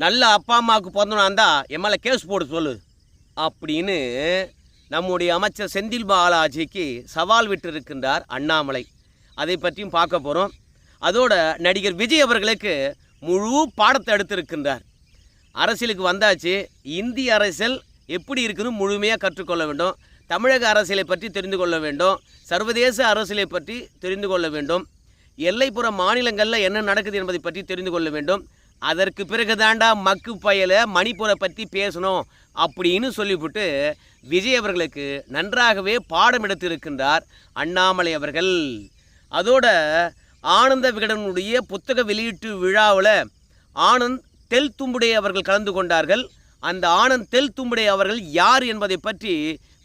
நல்ல அப்பா அம்மாவுக்கு பிறந்தவனா இருந்தால் என் மேலே கேஸ் போட சொல்லு. அப்படின்னு நம்முடைய அமைச்சர் செந்தில் பாலாஜிக்கு சவால் விட்டிருக்கின்றார் அண்ணாமலை. அதை பற்றியும் பார்க்க போகிறோம் அதோட நடிகர் விஜய் அவர்களுக்கு முழு பாடத்தை எடுத்திருக்கின்றார். அரசியலுக்கு வந்தாச்சு. இந்திய அரசியல் எப்படி இருக்குன்னு முழுமையாக கற்றுக்கொள்ள வேண்டும். தமிழக அரசியலை பற்றி தெரிந்து கொள்ள வேண்டும். சர்வதேச அரசியலை பற்றி தெரிந்து கொள்ள வேண்டும். எல்லைப்புற மாநிலங்களில் என்ன நடக்குது என்பதை பற்றி தெரிந்து கொள்ள வேண்டும். அதற்கு பிறகு தாண்டா மக்கு பயலை மணிப்பூரை பற்றி பேசணும் அப்படின்னு சொல்லிவிட்டு விஜய் அவர்களுக்கு நன்றாகவே பாடம் எடுத்திருக்கின்றார் அண்ணாமலை அவர்கள். அதோட ஆனந்த விகடனுடைய புத்தக வெளியீட்டு விழாவில் ஆனந்த் தெல் தும்புடே அவர்கள் கலந்து கொண்டார்கள். அந்த ஆனந்த் தெல் தும்புடே அவர்கள் யார் என்பதை பற்றி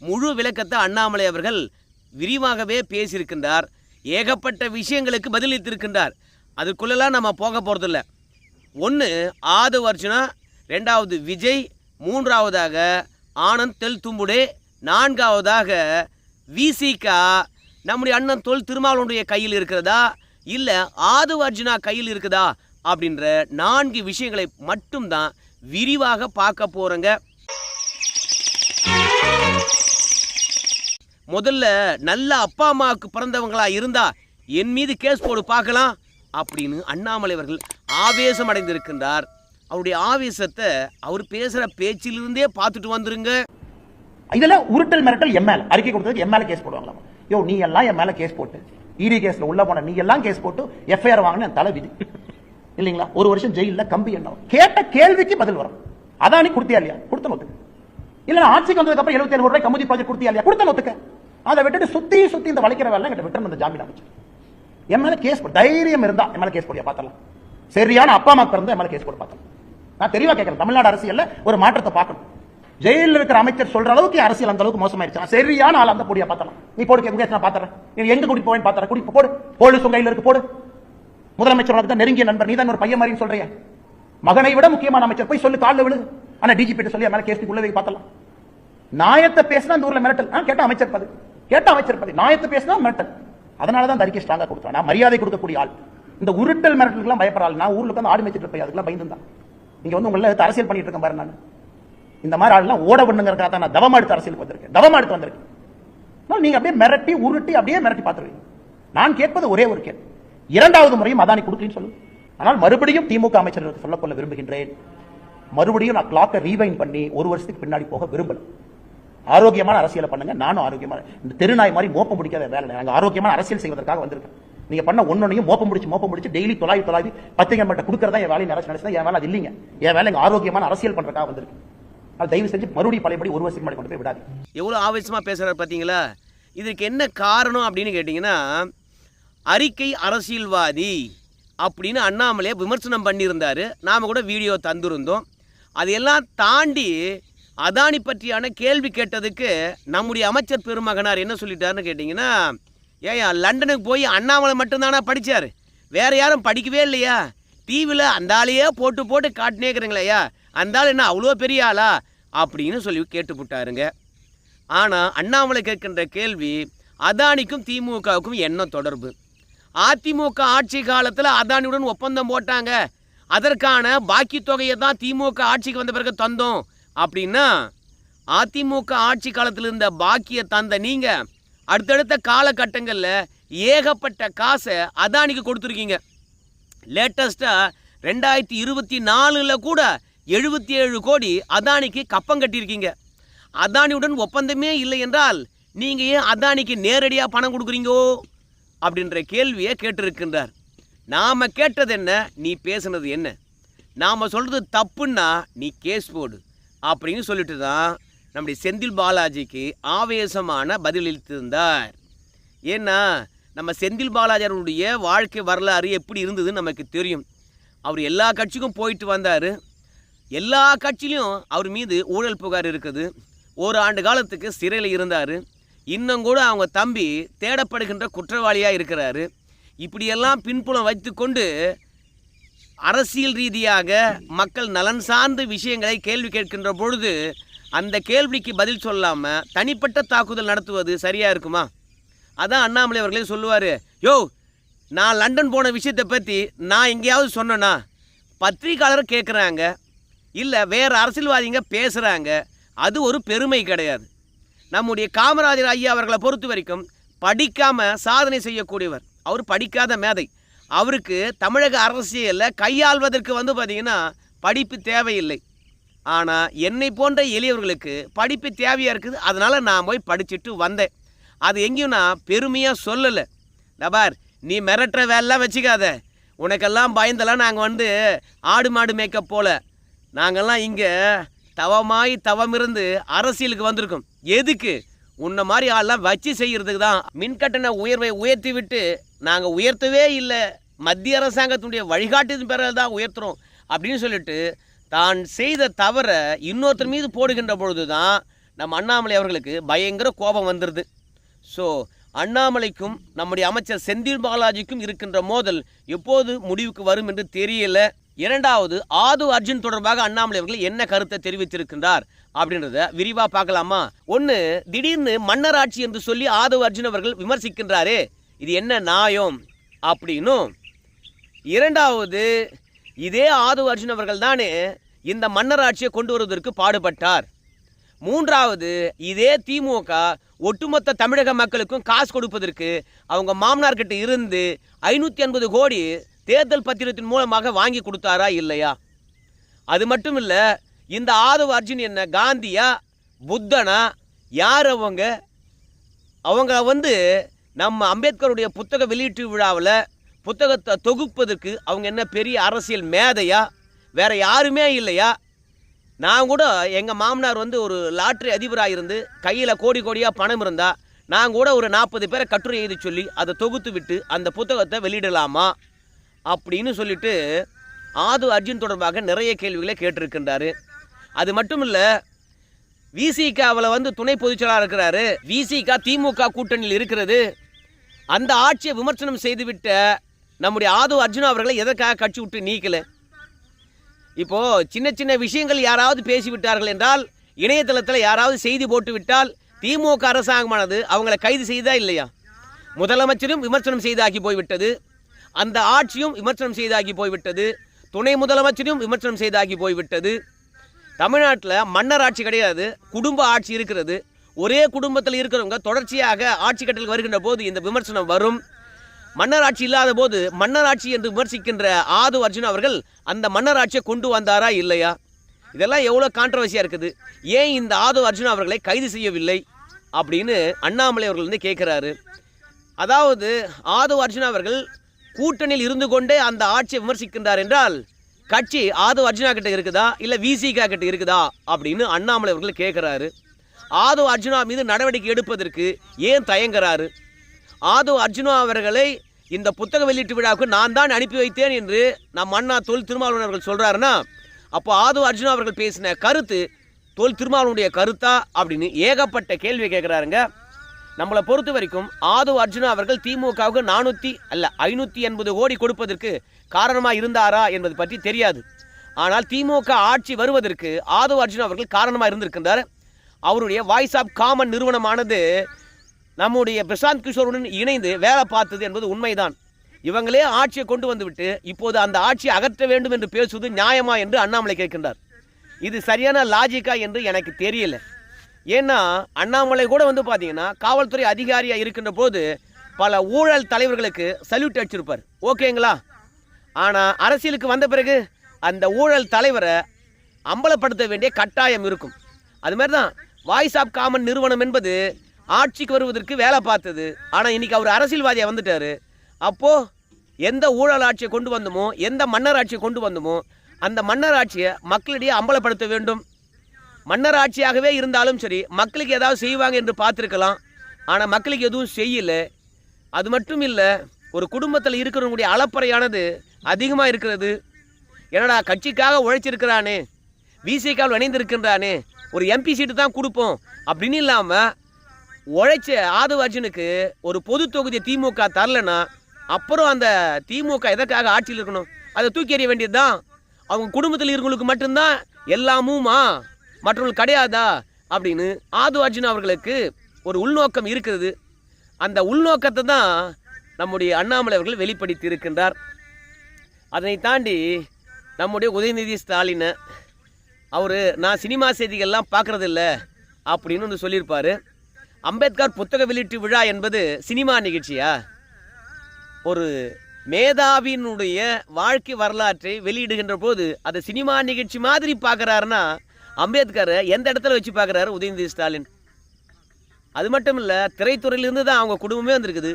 முழு விளக்கத்தை அண்ணாமலை அவர்கள் விரிவாகவே பேசியிருக்கின்றார். ஏகப்பட்ட விஷயங்களுக்கு பதிலளித்திருக்கின்றார். அதுக்குள்ளெல்லாம் நம்ம போக போகிறதில்ல ஒன்று ஆது அர்ஜுனா ரெண்டாவது விஜய் மூன்றாவதாக ஆனந்த் தெல் தும்புடே நான்காவதாக விசிகா. நம்முடைய அண்ணன் தொல் திருமாவளனுடைய கையில் இருக்கிறதா? இல்லை ஆது அர்ஜுனா கையில் இருக்குதா? அப்படின்ற நான்கு விஷயங்களை மட்டும்தான் விரிவாக பார்க்க போகிறோங்க முதல்ல நல்ல அப்பா அம்மாவுக்கு பிறந்தவங்களா இருந்தா என் மீது கேஸ் போடு பார்க்கலாம். அப்படின்னு அண்ணாமலை அவர்கள் ஆவேசம் அடைந்திருக்கின்றார் அவருடைய ஆவேசத்தை அவர் பேசுகிற பேச்சிலிருந்தே பார்த்துட்டு வந்துருங்க. இதெல்லாம் உருட்டல் மிரட்டல் எம் மேல. அறிக்கை கொடுத்ததுக்கு எம்எல் மேல கேஸ் போடுவாங்களாம் யோ நீ எல்லாம் என் மேல கேஸ் போட்டு இடி கேஸ்ல உள்ள போன நீ எல்லாம் கேஸ் போட்டு எஃப்ஐஆர் வாங்கின தலை விதி. இல்லைங்களா? ஒரு வருஷம் ஜெயில்ல கம்பி என்ன கேட்ட கேள்விக்கு பதில் வரும். அதானி கொடுத்தியா இல்லையா? கொடுத்த நோத்துக்கு. இல்ல ஆட்சிக்கு வந்ததுக்கு அப்புறம் எழுபத்தி ஏழு ரூபாய் கமுதி ப்ராஜெக்ட் கொடுத்தியா இல்லையா? கொடுத்த நோத்துக்கு. அதை விட்டுட்டு சுத்தி சுத்தி இந்த வளைக்கிற வேலை கிட்ட விட்டு அந்த ஜாமீன் அமைச்சு. என் மேல கேஸ் போடு தைரியம் இருந்தா என் மேல கேஸ் போடியா பாத்திரலாம். சரியான அப்பா அம்மா பிறந்த என் மேல கேஸ் போட்டு பார்த்தலாம் நான் தெளிவா கேட்கறேன் தமிழ்நாடு அரசியல்ல ஒரு மாற்றத்தை பார்க்கணும். ஜெயிலில் இருக்கிற அமைச்சர் சொல்ற அளவுக்கு அரசியல் அந்த அளவுக்கு மோசமாயிருச்சு. சரியான ஆள் அந்த பொடியா பார்த்தலாம் நீ போடு கேட்க நான் பார்த்தறேன் நீ எங்க குடி போவேன் பார்த்தறேன் கூட்டிட்டு போடு. போலீஸ் உங்க கையில இருக்கு போடு. முதலமைச்சர் உனக்கு தான் நெருங்கிய நண்பர். நீ தான் ஒரு பையன் மாதிரின்னு சொல்றிய? மகனை விட முக்கியமான அமைச்சர் போய் சொல்லு காலில் விழு. ஆனா டிஜிபி சொல்லி மேல கேஸ் உள்ள போய் பார்த்தலாம் நாயத்தை பேசினா அந்த ஊர்ல மிரட்டல். ஆ, கேட்ட அமைச்சர் பதவி. கேட்ட அமைச்சர் பதவி. நாயத்தை பேசினா மிரட்டல். அதனால தான் அந்த அறிக்கை ஸ்ட்ராங்கா கொடுத்தேன் நான் மரியாதை கொடுக்கக்கூடிய ஆள். இந்த உருட்டல் மிரட்டலுக்குலாம் பயப்படுற நான் ஊர்ல உட்காந்து ஆடு மேய்ச்சிட்டு இருப்பேன். அதுக்கெல்லாம் பயந்து நீங்க வந்து உங்களை எடுத்து அரசியல் பண்ணிட்டு இருக்கேன் பாரு நான். இந்த மாதிரி ஆள்லாம் ஓட பண்ணுங்கிறக்காக தான் நான் தவம் எடுத்து அரசியலுக்கு வந்திருக்கேன். தவம் எடுத்து வந்திருக்கேன். நீங்க அப்படியே மிரட்டி உருட்டி அப்படியே மிரட்டி பார்த்துருவீங்க. நான் கேட்பது ஒரே ஒரு கேள்வி. இரண்டாவது முறையும் அதானி கொடுக்கலன்னு சொல்லு. ஆனால் மறுபடியும் திமுக அமைச்சர்களுக்கு சொல்லக்கொள்ள விரும்புகின்றேன். மறுபடியும் நான் கிளாக்கை ரீவைன் பண்ணி ஒரு வருஷத்துக்கு பின்னாடி போக விரும்பல. ஆரோக்கியமான அரசியலை பண்ணுங்க. நானும் ஆரோக்கியமான இந்த தெருநாய் மாதிரி மோப்பம் பிடிக்காத வேலை நாங்கள் ஆரோக்கியமான அரசியல் செய்வதற்காக வந்திருக்கேன் நீங்க பண்ண ஒன்னொன்னையும் மோப்பம் முடிச்சு மோப்பம் முடிச்சு டெய்லி தொலாவி தொலாவி பத்திரிகை மட்டும் கொடுக்கறதா என் வேலையை நினைச்சு நினைச்சா என் வேலை அது இல்லைங்க. என் வேலை ஆரோக்கியமான அரசியல் பண்றதுக்காக வந்திருக்கு அது தயவு செஞ்சு மறுபடியும் பழையபடி ஒரு வருஷத்துக்கு முன்னாடி கொண்டு போய் விடாது எவ்வளோ ஆவேசமாக பேசுகிறார் பார்த்தீங்களா இதுக்கு என்ன காரணம் அப்படின்னு கேட்டிங்கன்னா அறிக்கை அரசியல்வாதி அப்படின்னு அண்ணாமலே விமர்சனம் பண்ணியிருந்தார். நாம் கூட வீடியோ தந்திருந்தோம். அதையெல்லாம் தாண்டி அதானி பற்றியான கேள்வி கேட்டதுக்கு நம்முடைய அமைச்சர் பெருமகனார் என்ன சொல்லிட்டாருன்னு கேட்டிங்கன்னா ஏயா லண்டனுக்கு போய் அண்ணாமலை மட்டும்தானா படித்தார் வேறு யாரும் படிக்கவே இல்லையா? டிவியில் அந்த ஆளையே போட்டு போட்டு காட்டினேக்கிறீங்களேயா அந்த ஆள் என்ன அவ்வளோ பெரிய ஆளா? அப்படின்னு சொல்லி கேட்டுப்புட்டாருங்க. ஆனால் அண்ணாமலை கேட்கின்ற கேள்வி அதானிக்கும் திமுகவுக்கும் என்ன தொடர்பு? அதிமுக ஆட்சி காலத்தில் அதானியுடன் ஒப்பந்தம் போட்டாங்க. அதற்கான பாக்கி தொகையை தான் திமுக ஆட்சிக்கு வந்த பிறகு தந்தோம். அப்படின்னா அதிமுக ஆட்சி காலத்தில் இருந்த பாக்கியை தந்த நீங்கள் அடுத்தடுத்த காலகட்டங்களில் ஏகப்பட்ட காசை அதானிக்கு கொடுத்துருக்கீங்க. லேட்டஸ்ட்டாக ரெண்டாயிரத்தி இருபத்தி நாலில் கூட எழுபத்தி ஏழு கோடி அதானிக்கு கப்பம் கட்டியிருக்கீங்க. அதானியுடன் ஒப்பந்தமே இல்லை என்றால் நீங்கள் ஏன் அதானிக்கு நேரடியாக பணம் கொடுக்குறீங்கோ? அப்படின்ற கேள்வியை கேட்டிருக்கின்றார். நாம் கேட்டது என்ன நீ பேசுனது என்ன? நாம் சொல்கிறது தப்புன்னா நீ கேஸ் போடு. அப்படின்னு சொல்லிட்டு தான் நம்முடைய செந்தில் பாலாஜிக்கு ஆவேசமான பதிலளித்திருந்தார் ஏன்னா நம்ம செந்தில் பாலாஜியருடைய வாழ்க்கை வரலாறு எப்படி இருந்ததுன்னு நமக்கு தெரியும். அவர் எல்லா கட்சிக்கும் போயிட்டு வந்தார். எல்லா கட்சியிலையும் அவர் மீது ஊழல் புகார் இருக்குது. ஒரு ஆண்டு காலத்துக்கு சிறையில் இருந்தார். இன்னும் கூட அவங்க தம்பி தேடப்படுகின்ற குற்றவாளியாக இருக்கிறாரு. இப்படியெல்லாம் பின்புலம் வைத்துக்கொண்டு அரசியல் ரீதியாக மக்கள் நலன் சார்ந்த விஷயங்களை கேள்வி கேட்கின்ற பொழுது அந்த கேள்விக்கு பதில் சொல்லாமல் தனிப்பட்ட தாக்குதல் நடத்துவது சரியாக இருக்குமா? அதான் அண்ணாமலை அவர்களே சொல்லுவார் யோ நான் லண்டன் போன விஷயத்தை பற்றி நான் எங்கேயாவது சொன்னேன்னா பத்திரிகையாளர் கேட்குறாங்க இல்லை வேறு அரசியல்வாதிங்க பேசுகிறாங்க அது ஒரு பெருமை கிடையாது. நம்முடைய காமராஜர் ஐயா அவர்களை பொறுத்த வரைக்கும் படிக்காமல் சாதனை செய்யக்கூடியவர். அவர் படிக்காத மேதை. அவருக்கு தமிழக அரசியலில் கையாள்வதற்கு வந்து பார்த்திங்கன்னா படிப்பு தேவையில்லை. ஆனால் என்னை போன்ற எளியவர்களுக்கு படிப்பு தேவையாக இருக்குது. அதனால் நான் போய் படிச்சுட்டு வந்தேன். அது எங்கேயும் நான் பெருமையாக சொல்லலை. நபார் நீ மிரட்டுற வேலைலாம் வச்சுக்காத. உனக்கெல்லாம் பயந்தெல்லாம் நாங்கள் வந்து ஆடு மாடு மேய்க்கப் போல. நாங்கள்லாம் இங்கே தவமாய் தவம் இருந்து அரசியலுக்கு வந்திருக்கோம். எதுக்கு? உன்னை மாதிரி ஆள்லாம் வச்சு செய்கிறதுக்கு தான் மின்கட்டண உயர்வை உயர்த்தி விட்டு நாங்கள் உயர்த்தவே இல்லை. மத்திய அரசாங்கத்தினுடைய வழிகாட்டின் பிறகு தான் உயர்த்துறோம். அப்படின்னு சொல்லிட்டு தான் செய்த தவறை இன்னொருத்தர் மீது போடுகின்ற பொழுது தான் நம்ம அண்ணாமலை அவர்களுக்கு பயங்கர கோபம் வந்துடுது ஸோ அண்ணாமலைக்கும் நம்முடைய அமைச்சர் செந்தில் பாலாஜிக்கும் இருக்கின்ற மோதல் எப்போது முடிவுக்கு வரும் என்று தெரியல. இரண்டாவது ஆது அர்ஜுன் தொடர்பாக அண்ணாமலை அவர்கள் என்ன கருத்தை தெரிவித்திருக்கின்றார் அப்படின்றத விரிவாக பார்க்கலாமா? ஒன்று திடீர்னு மன்னராட்சி என்று சொல்லி ஆது அர்ஜுன் அவர்கள் விமர்சிக்கின்றாரே. இது என்ன நாயம் அப்படின்னும் இரண்டாவது இதே ஆது அர்ஜுன் அவர்கள் தானே இந்த மன்னராட்சியை கொண்டு வருவதற்கு பாடுபட்டார். மூன்றாவது இதே திமுக ஒட்டுமொத்த தமிழக மக்களுக்கும் காசு கொடுப்பதற்கு அவங்க மாமனார்கிட்ட இருந்து ஐநூற்றி ஐம்பது கோடி தேர்தல் பத்திரத்தின் மூலமாக வாங்கி கொடுத்தாரா இல்லையா? அது மட்டும் இல்லை இந்த ஆதவ அர்ஜுன் என்ன காந்தியா புத்தனா யார் அவங்க? அவங்க வந்து நம்ம அம்பேத்கருடைய புத்தக வெளியீட்டு விழாவில் புத்தகத்தை தொகுப்பதற்கு அவங்க என்ன பெரிய அரசியல் மேதையா? வேற யாருமே இல்லையா? நான் கூட எங்கள் மாமனார் வந்து ஒரு லாட்ரி அதிபராக இருந்து கையில் கோடி கோடியாக பணம் இருந்தால் நான் கூட ஒரு நாற்பது பேரை கட்டுரை எழுதி சொல்லி அதை தொகுத்து விட்டு அந்த புத்தகத்தை வெளியிடலாமா? அப்படின்னு சொல்லிட்டு ஆது அர்ஜுன் தொடர்பாக நிறைய கேள்விகளை கேட்டிருக்கின்றாரு. அது மட்டும் இல்லை விசிகாவில் வந்து துணை பொதுச்செயலாளர் இருக்கிறாரு. விசிகா திமுக கூட்டணியில் இருக்கிறது. அந்த ஆட்சியை விமர்சனம் செய்துவிட்ட நம்முடைய ஆது அர்ஜுன் அவர்களை எதற்காக கட்சி விட்டு நீக்கலை? இப்போ சின்ன சின்ன விஷயங்கள் யாராவது பேசிவிட்டார்கள் என்றால் இணையதளத்தில் யாராவது செய்தி போட்டு விட்டால் திமுக அரசாங்கமானது அவங்களை கைது செய்தா இல்லையா? முதலமைச்சரும் விமர்சனம் செய்தாகி போய்விட்டது. அந்த ஆட்சியும் விமர்சனம் செய்தாகி போய்விட்டது. துணை முதலமைச்சரும் விமர்சனம் செய்தாகி போய்விட்டது. தமிழ்நாட்டில் மன்னர் ஆட்சி கிடையாது குடும்ப ஆட்சி இருக்கிறது. ஒரே குடும்பத்தில் இருக்கிறவங்க தொடர்ச்சியாக ஆட்சி கட்டலுக்கு வருகின்ற போது இந்த விமர்சனம் வரும். மன்னர் ஆட்சி இல்லாத போது மன்னர் ஆட்சி என்று விமர்சிக்கின்ற ஆது அர்ஜுன் அவர்கள் அந்த மன்னர் ஆட்சியை கொண்டு வந்தாரா இல்லையா? இதெல்லாம் எவ்வளோ கான்ட்ரவர்சியாக இருக்குது. ஏன் இந்த ஆது அர்ஜுன் அவர்களை கைது செய்யவில்லை? அப்படின்னு அண்ணாமலை அவர்கள் வந்து கேட்குறாரு. அதாவது ஆது அர்ஜுன் அவர்கள் கூட்டணியில் இருந்து கொண்டே அந்த ஆட்சியை விமர்சிக்கின்றார் என்றால் கட்சி ஆது அர்ஜுனா கிட்ட இருக்குதா? இல்லை விசிகா கிட்ட இருக்குதா? அப்படின்னு அண்ணாமலை அவர்கள் கேட்குறாரு. ஆது அர்ஜுனா மீது நடவடிக்கை எடுப்பதற்கு ஏன் தயங்குறாரு? ஆது அர்ஜுனா அவர்களை இந்த புத்தக வெளியீட்டு விழாவுக்கு நான் தான் அனுப்பி வைத்தேன் என்று நம் அண்ணா தொல் திருமாவளவர்கள் சொல்கிறாருன்னா அப்போ ஆது அர்ஜுனா அவர்கள் பேசின கருத்து தொல் திருமாவளவனுடைய கருத்தா அப்படின்னு ஏகப்பட்ட கேள்வி கேட்குறாருங்க. நம்மளை பொறுத்த வரைக்கும் ஆது அர்ஜுனா அவர்கள் திமுகவுக்கு நானூற்றி அல்ல ஐநூற்றி எண்பது கோடி கொடுப்பதற்கு காரணமாக இருந்தாரா என்பது பற்றி தெரியாது. ஆனால் திமுக ஆட்சி வருவதற்கு ஆது அர்ஜுனா அவர்கள் காரணமாக இருந்திருக்கின்றார். அவருடைய வாய்ஸ் ஆஃப் காமன் நிறுவனமானது நம்முடைய பிரசாந்த் கிஷோருடன் இணைந்து வேலை பார்த்தது என்பது உண்மைதான். இவங்களே ஆட்சியை கொண்டு வந்துவிட்டு இப்போது அந்த ஆட்சியை அகற்ற வேண்டும் என்று பேசுவது நியாயமா என்று அண்ணாமலை கேட்கின்றார். இது சரியான லாஜிக்கா என்று எனக்கு தெரியல. ஏன்னா அண்ணாமலை கூட வந்து பார்த்தீங்கன்னா காவல்துறை அதிகாரியாக இருக்கின்ற போது பல ஊழல் தலைவர்களுக்கு சல்யூட் அடிச்சிருப்பார். ஓகேங்களா ஆனால் அரசியலுக்கு வந்த பிறகு அந்த ஊழல் தலைவரை அம்பலப்படுத்த வேண்டிய கட்டாயம் இருக்கும். அது மாதிரி தான் வாய்ஸ் ஆஃப் காமன் நிறுவனம் என்பது ஆட்சிக்கு வருவதற்கு வேலை பார்த்தது. ஆனால் இன்னைக்கு அவர் அரசியல்வாதியாக வந்துட்டார். அப்போது எந்த ஊழல் ஆட்சியை கொண்டு வந்தோமோ எந்த மன்னர் ஆட்சியை கொண்டு வந்தோமோ அந்த மன்னர் ஆட்சியை மக்களிடையே அம்பலப்படுத்த வேண்டும். மன்னர் ஆட்சியாகவே இருந்தாலும் சரி மக்களுக்கு ஏதாவது செய்வாங்க என்று பார்த்துருக்கலாம். ஆனால் மக்களுக்கு எதுவும் செய்யலை. அது மட்டும் இல்லை ஒரு குடும்பத்தில் இருக்கிறவங்களுடைய அளப்பறையானது அதிகமாக இருக்கிறது. என்னடா கட்சிக்காக உழைச்சிருக்கிறானே. விசிக்கால் இணைந்திருக்கின்றானே ஒரு எம்பி சீட்டு தான் கொடுப்போம். அப்படின்னு இல்லாமல் உழைச்ச ஆதவார்ஜனுக்கு ஒரு பொது தொகுதியை திமுக தரலன்னா அப்புறம் அந்த திமுக எதற்காக ஆட்சியில் இருக்கணும்? அதை தூக்கி எறிய வேண்டியது தான் அவங்க குடும்பத்தில் இருக்கவங்களுக்கு மட்டும்தான் எல்லாமுமா? மற்றவங்களுக்கு கிடையாதா? அப்படின்னு ஆது அர்ஜுன் அவர்களுக்கு ஒரு உள்நோக்கம் இருக்கிறது. அந்த உள்நோக்கத்தை தான் நம்முடைய அண்ணாமலை அவர்கள் வெளிப்படுத்தி இருக்கின்றார். அதனை தாண்டி நம்முடைய உதயநிதி ஸ்டாலினை அவர் நான் சினிமா செய்திகள்லாம் பார்க்குறதில்ல அப்படின்னு வந்து சொல்லியிருப்பார். அம்பேத்கர் புத்தக வெளியீட்டு விழா என்பது சினிமா நிகழ்ச்சியா? ஒரு மேதாவினுடைய வாழ்க்கை வரலாற்றை வெளியிடுகின்ற போது அதை சினிமா நிகழ்ச்சி மாதிரி பார்க்குறாருன்னா அம்பேத்கரை எந்த இடத்துல வச்சு பார்க்குறாரு உதயநிதி ஸ்டாலின்? அது மட்டும் இல்லை திரைத்துறையிலேருந்து தான் அவங்க குடும்பமே வந்திருக்குது.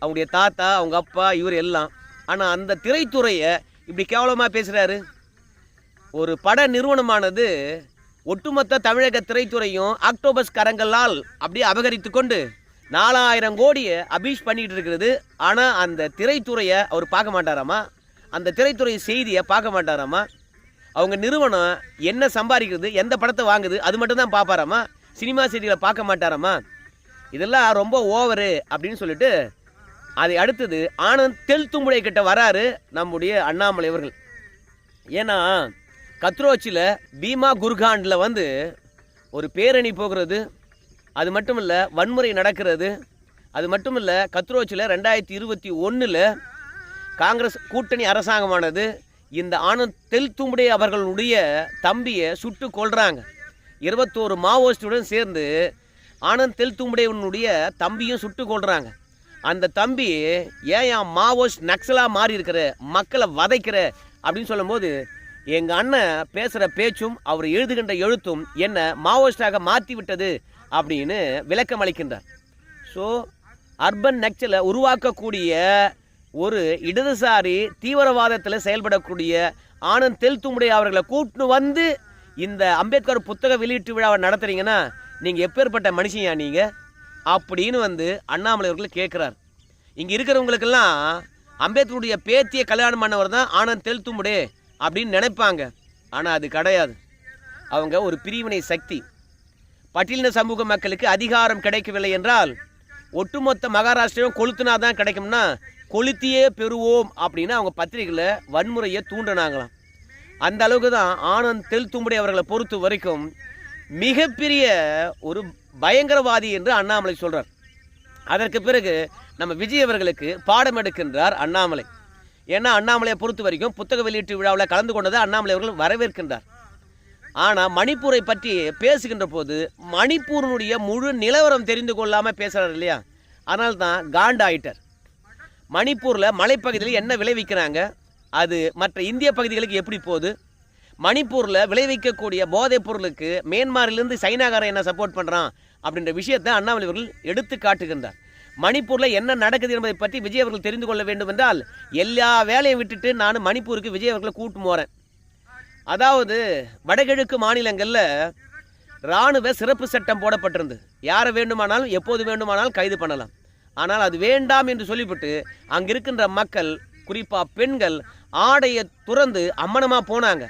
அவங்களுடைய தாத்தா அவங்க அப்பா இவர் எல்லாம். ஆனால் அந்த திரைத்துறையை இப்படி கேவலமாக பேசுகிறாரு ஒரு பட நிறுவனமானது ஒட்டுமொத்த தமிழக திரைத்துறையும் ஆக்டோபஸ் கரங்களால் அப்படியே அபகரித்து கொண்டு நாலாயிரம் கோடியை அபீஷ் பண்ணிகிட்டு இருக்கிறது. ஆனால் அந்த திரைத்துறையை அவர் பார்க்க மாட்டாராமா? அந்த திரைத்துறை செய்தியை பார்க்க மாட்டாராமா? அவங்க நிறுவனம் என்ன சம்பாதிக்கிறது எந்த படத்தை வாங்குது அது மட்டும் தான் பார்ப்பாராமா? சினிமா செய்திகளை பார்க்க மாட்டாராமா? இதெல்லாம் ரொம்ப ஓவரு அப்படின்னு சொல்லிட்டு அதை அடுத்தது ஆனந்த் தெல் தும்புடை கிட்ட வராரு நம்முடைய அண்ணாமலை அவர்கள். ஏன்னா கத்ரோச்சில் பீமா குர்காண்டில் வந்து ஒரு பேரணி போகிறது அது மட்டும் இல்லை வன்முறை நடக்கிறது. அது மட்டும் இல்லை கத்ரோச்சில் ரெண்டாயிரத்தி இருபத்தி ஒன்றில் காங்கிரஸ் கூட்டணி அரசாங்கமானது இந்த ஆனந்த் தெல் தும்புடே அவர்களுடைய தம்பியை சுட்டு கொள்கிறாங்க இருபத்தோரு மாவோயிஸ்டுடன் சேர்ந்து ஆனந்த் தெல் தம்பியும் சுட்டு கொள்கிறாங்க அந்த தம்பி ஏன் என் மாவோயிஸ்ட் நக்சலா மாறி இருக்கிற மக்களை வதைக்கிற அப்படின்னு சொல்லும்போது எங்கள் அண்ணன் பேசுகிற பேச்சும் அவர் எழுதுகின்ற எழுத்தும் என்னை மாவோயிஸ்டாக மாற்றி விட்டது அப்படின்னு விளக்கம் அளிக்கின்றார். ஸோ அர்பன் நக்சலை உருவாக்கக்கூடிய ஒரு இடதுசாரி தீவிரவாதத்தில் செயல்படக்கூடிய ஆனந்த் தெல்துமுடைய அவர்களை கூட்டின்னு வந்து இந்த அம்பேத்கர் புத்தக வெளியீட்டு விழாவை நடத்துறீங்கன்னா நீங்கள் எப்பேற்பட்ட மனுஷன்யா நீங்கள் அப்படின்னு வந்து அண்ணாமலை அவர்கள் கேட்குறார் இங்கே இருக்கிறவங்களுக்கெல்லாம் அம்பேத்கருடைய பேத்தியை கல்யாணம் பண்ணவர் தான் ஆனந்த் தெல்துமுடே அப்படின்னு நினைப்பாங்க. ஆனால் அது கிடையாது. அவங்க ஒரு பிரிவினை சக்தி. பட்டியலின சமூக மக்களுக்கு அதிகாரம் கிடைக்கவில்லை என்றால் ஒட்டுமொத்த மகாராஷ்டிரம் கொளுத்துனா தான் கிடைக்கும்னா கொளுத்தியே பெறுவோம் அப்படின்னு அவங்க பத்திரிகையில் வன்முறையை தூண்டினாங்களாம். அந்த அளவுக்கு தான் ஆனந்த் தெல் அவர்களை பொறுத்த வரைக்கும் மிகப்பெரிய ஒரு பயங்கரவாதி என்று அண்ணாமலை சொல்கிறார் அதற்கு பிறகு நம்ம விஜய் அவர்களுக்கு பாடம் எடுக்கின்றார் அண்ணாமலை. ஏன்னா அண்ணாமலையை பொறுத்த வரைக்கும் புத்தக வெளியீட்டு விழாவில் கலந்து கொண்டதை அண்ணாமலை அவர்கள் வரவேற்கின்றார். ஆனால் மணிப்பூரை பற்றி பேசுகின்ற போது மணிப்பூரினுடைய முழு நிலவரம் தெரிந்து கொள்ளாமல் பேசுகிறார் இல்லையா? அதனால தான் காண்டாயிட்டர் மணிப்பூரில் மலைப்பகுதியில் என்ன விளைவிக்கிறாங்க? அது மற்ற இந்திய பகுதிகளுக்கு எப்படி போகுது? மணிப்பூரில் விளைவிக்கக்கூடிய போதைப் பொருளுக்கு மியான்மாரிலிருந்து சைனாக்காரன் என்ன சப்போர்ட் பண்ணுறான் அப்படின்ற விஷயத்தை அண்ணாமலை அவர்கள் எடுத்து காட்டுகின்றார். மணிப்பூரில் என்ன நடக்குது என்பதை பற்றி விஜய் அவர்கள் தெரிந்து கொள்ள வேண்டும் என்றால் எல்லா வேலையும் விட்டுட்டு நான் மணிப்பூருக்கு விஜய் அவர்களை கூட்டு போகிறேன் அதாவது வடகிழக்கு மாநிலங்களில் இராணுவ சிறப்பு சட்டம் போடப்பட்டிருந்து யாரை வேண்டுமானாலும் எப்போது வேண்டுமானாலும் கைது பண்ணலாம். ஆனால் அது வேண்டாம் என்று சொல்லிவிட்டு அங்கே இருக்கின்ற மக்கள் குறிப்பாக பெண்கள் ஆடையை துறந்து அம்மனமாக போனாங்க.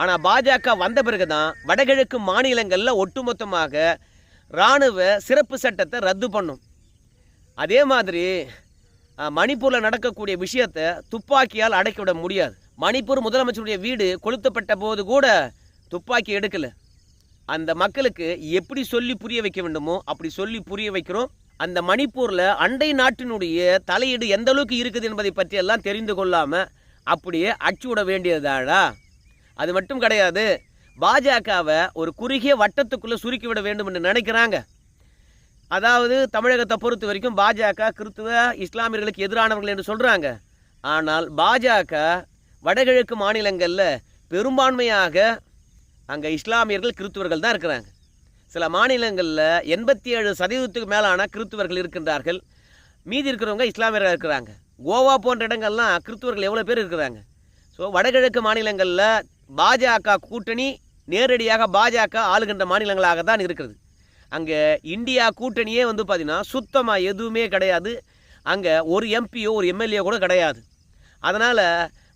ஆனால் பாஜக வந்த பிறகு தான் வடகிழக்கு மாநிலங்களில் ஒட்டுமொத்தமாக இராணுவ சிறப்பு சட்டத்தை ரத்து பண்ணும். அதே மாதிரி மணிப்பூரில் நடக்கக்கூடிய விஷயத்தை துப்பாக்கியால் அடக்கிவிட முடியாது. மணிப்பூர் முதலமைச்சருடைய வீடு கொளுத்தப்பட்ட போது கூட துப்பாக்கி எடுக்கலை. அந்த மக்களுக்கு எப்படி சொல்லி புரிய வைக்க வேண்டுமோ அப்படி சொல்லி புரிய வைக்கிறோம். அந்த மணிப்பூரில் அண்டை நாட்டினுடைய தலையீடு எந்த அளவுக்கு இருக்குது என்பதை பற்றியெல்லாம் தெரிந்து கொள்ளாமல் அப்படியே அச்சு விட வேண்டியதாடா. அது மட்டும் கிடையாது பாஜகவை ஒரு குறுகிய வட்டத்துக்குள்ளே சுருக்கி விட வேண்டும் என்று நினைக்கிறாங்க. அதாவது தமிழகத்தை பொறுத்த வரைக்கும் பாஜக கிறித்துவ இஸ்லாமியர்களுக்கு எதிரானவர்கள் என்று சொல்கிறாங்க ஆனால் பாஜக வடகிழக்கு மாநிலங்களில் பெரும்பான்மையாக அங்கே இஸ்லாமியர்கள் கிறித்துவர்கள் தான் இருக்கிறாங்க. சில மாநிலங்களில் எண்பத்தி ஏழு சதவீதத்துக்கு மேலான கிறித்துவர்கள் இருக்கின்றார்கள். மீதி இருக்கிறவங்க இஸ்லாமியர்கள் இருக்கிறாங்க. கோவா போன்ற இடங்கள்லாம் கிறித்துவர்கள் எவ்வளோ பேர் இருக்கிறாங்க. ஸோ வடகிழக்கு மாநிலங்களில் பாஜக கூட்டணி நேரடியாக பாஜக ஆளுகின்ற மாநிலங்களாக தான் இருக்கிறது. அங்கே இந்தியா கூட்டணியே வந்து பார்த்திங்கன்னா சுத்தமாக எதுவுமே கிடையாது. அங்கே ஒரு எம்பியோ ஒரு எம்எல்ஏ கூட கிடையாது. அதனால்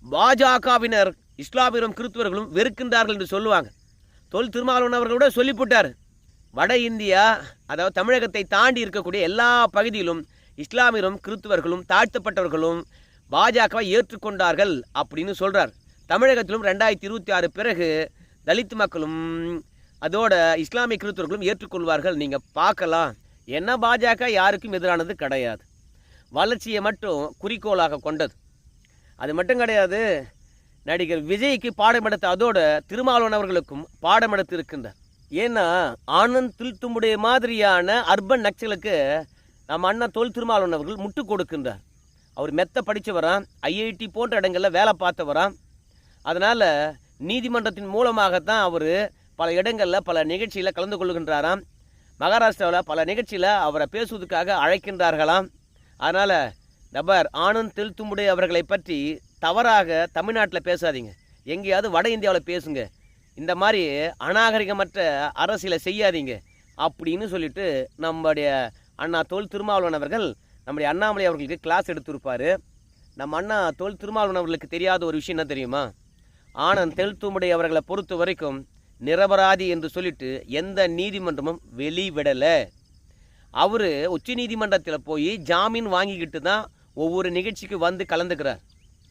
பாஜகவினர் இஸ்லாமியரும் கிறிஸ்துவர்களும் வெறுக்கின்றார்கள் என்று சொல்லுவாங்க. தொல் திருமாவளவன் அவர்கள் கூட சொல்லிவிட்டார் வட இந்தியா அதாவது தமிழகத்தை தாண்டி இருக்கக்கூடிய எல்லா பகுதியிலும் இஸ்லாமியரும் கிறித்துவர்களும் தாழ்த்தப்பட்டவர்களும் பாஜகவை ஏற்றுக்கொண்டார்கள் அப்படின்னு சொல்கிறார் தமிழகத்திலும் ரெண்டாயிரத்தி இருபத்தி ஆறு பிறகு தலித் மக்களும் அதோட இஸ்லாமிய கிறிஸ்தவர்களும் ஏற்றுக்கொள்வார்கள். நீங்கள் பார்க்கலாம். என்ன பாஜக யாருக்கும் எதிரானது கிடையாது. வளர்ச்சியை மட்டும் குறிக்கோளாக கொண்டது. அது மட்டும் கிடையாது. நடிகர் விஜய்க்கு பாடம் எடுத்த அதோட திருமாவளவன் அவர்களுக்கும் பாடம் எடுத்திருக்கின்றார். ஏன்னா ஆனந்த் தில்தும்புடைய மாதிரியான அர்பன் நக்சலுக்கு நம்ம அண்ணன் தொல் திருமாவளவன் அவர்கள் முட்டு கொடுக்கின்றார். அவர் மெத்த படித்தவராம் ஐஐடி போன்ற இடங்களில் வேலை பார்த்தவராம். அதனால் நீதிமன்றத்தின் மூலமாகத்தான் அவர் பல இடங்களில் பல நிகழ்ச்சியில் கலந்து கொள்கின்றாராம். மகாராஷ்டிராவில் பல நிகழ்ச்சியில் அவரை பேசுவதற்காக அழைக்கின்றார்களாம். அதனால் நபர் ஆனந்த் தெல்தும்புடே அவர்களை பற்றி தவறாக தமிழ்நாட்டில் பேசாதீங்க. எங்கேயாவது வட இந்தியாவில் பேசுங்க. இந்த மாதிரி அநாகரிகமற்ற அரசியலை செய்யாதீங்க. அப்படின்னு சொல்லிட்டு நம்முடைய அண்ணா தோல் திருமாவளவன் அவர்கள் நம்முடைய அண்ணாமலை அவர்களுக்கு கிளாஸ் எடுத்திருப்பார். நம்ம அண்ணா தோல் திருமாவளவன் அவர்களுக்கு தெரியாத ஒரு விஷயம் என்ன தெரியுமா? ஆனந்த் தெல்தும்புடை அவர்களை பொறுத்த வரைக்கும் நிரபராதி என்று சொல்லிட்டு எந்த நீதிமன்றமும் வெளிவிடலை. அவர் உச்ச நீதிமன்றத்தில் போய் ஜாமீன் வாங்கிக்கிட்டு தான் ஒவ்வொரு நிகழ்ச்சிக்கு வந்து கலந்துக்கிறார்.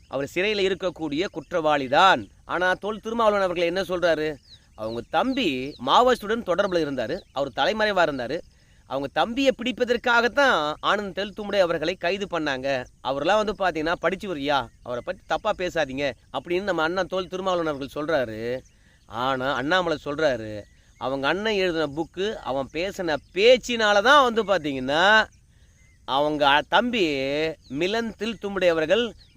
அவர் சிறையில் இருக்கக்கூடிய குற்றவாளி தான். ஆனால் தொல் திருமாவளவன் அவர்கள் என்ன சொல்கிறாரு அவங்க தம்பி மாவோயிஸ்டுடன் தொடர்பில் இருந்தார். அவர் தலைமறைவாக இருந்தார். அவங்க தம்பியை பிடிப்பதற்காகத்தான் ஆனந்த் தெல்துமுடை அவர்களை கைது பண்ணாங்க. அவரெல்லாம் வந்து பார்த்தீங்கன்னா படிச்சுவரியா அவரை பற்றி தப்பாக பேசாதீங்க. அப்படின்னு நம்ம அண்ணன் தோல் திருமாவளவன் அவர்கள் சொல்கிறாரு ஆனால் அண்ணாமலை சொல்கிறாரு அவங்க அண்ணன் எழுதின புக்கு அவன் பேசின பேச்சினால தான் வந்து பார்த்தீங்கன்னா அவங்க தம்பி மிலன் தில்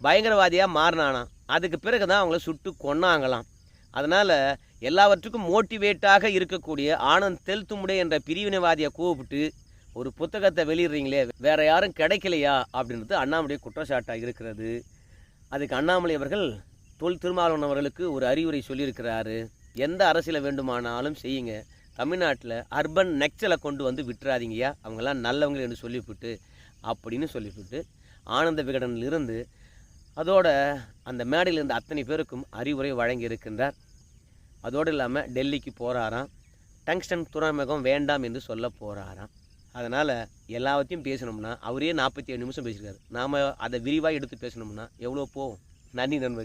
பயங்கரவாதியாக மாறினானாம். அதுக்கு பிறகு தான் அவங்கள சுட்டு கொன்னாங்களாம். அதனால் எல்லாவற்றுக்கும் மோட்டிவேட்டாக இருக்கக்கூடிய ஆனந்த் தெல் தும்புடை என்ற பிரிவினைவாதியை கூப்பிட்டு ஒரு புத்தகத்தை வெளியிடுறீங்களே வேற யாரும் கிடைக்கலையா அப்படின்றது அண்ணாமலை குற்றச்சாட்டாக இருக்கிறது. அதுக்கு அண்ணாமலை அவர்கள் தொல் திருமாவளவன் அவர்களுக்கு ஒரு அறிவுரை சொல்லியிருக்கிறாரு. எந்த அரசியலை வேண்டுமானாலும் செய்யுங்க. தமிழ்நாட்டில் அர்பன் நெக்சலை கொண்டு வந்து விட்டுறாதீங்கயா அவங்கெல்லாம் நல்லவங்க என்று சொல்லிவிட்டு அப்படின்னு சொல்லிவிட்டு ஆனந்த விகடனிலிருந்து அதோட அந்த மேடையில் இருந்த அத்தனை பேருக்கும் அறிவுரை வழங்கி இருக்கின்றார். அதோடு இல்லாமல் டெல்லிக்கு போகிறாராம் டங்ஸ்டன் துறைமுகம் வேண்டாம் என்று சொல்ல போகிறாராம் அதனால் எல்லாத்தையும் பேசணும்னா அவரே நாற்பத்தி ஏழு நிமிஷம் பேசியிருக்காரு. நாம் அதை விரிவாக எடுத்து பேசணும்னா எவ்வளோ போகும்? நன்றி நண்பர்கள்.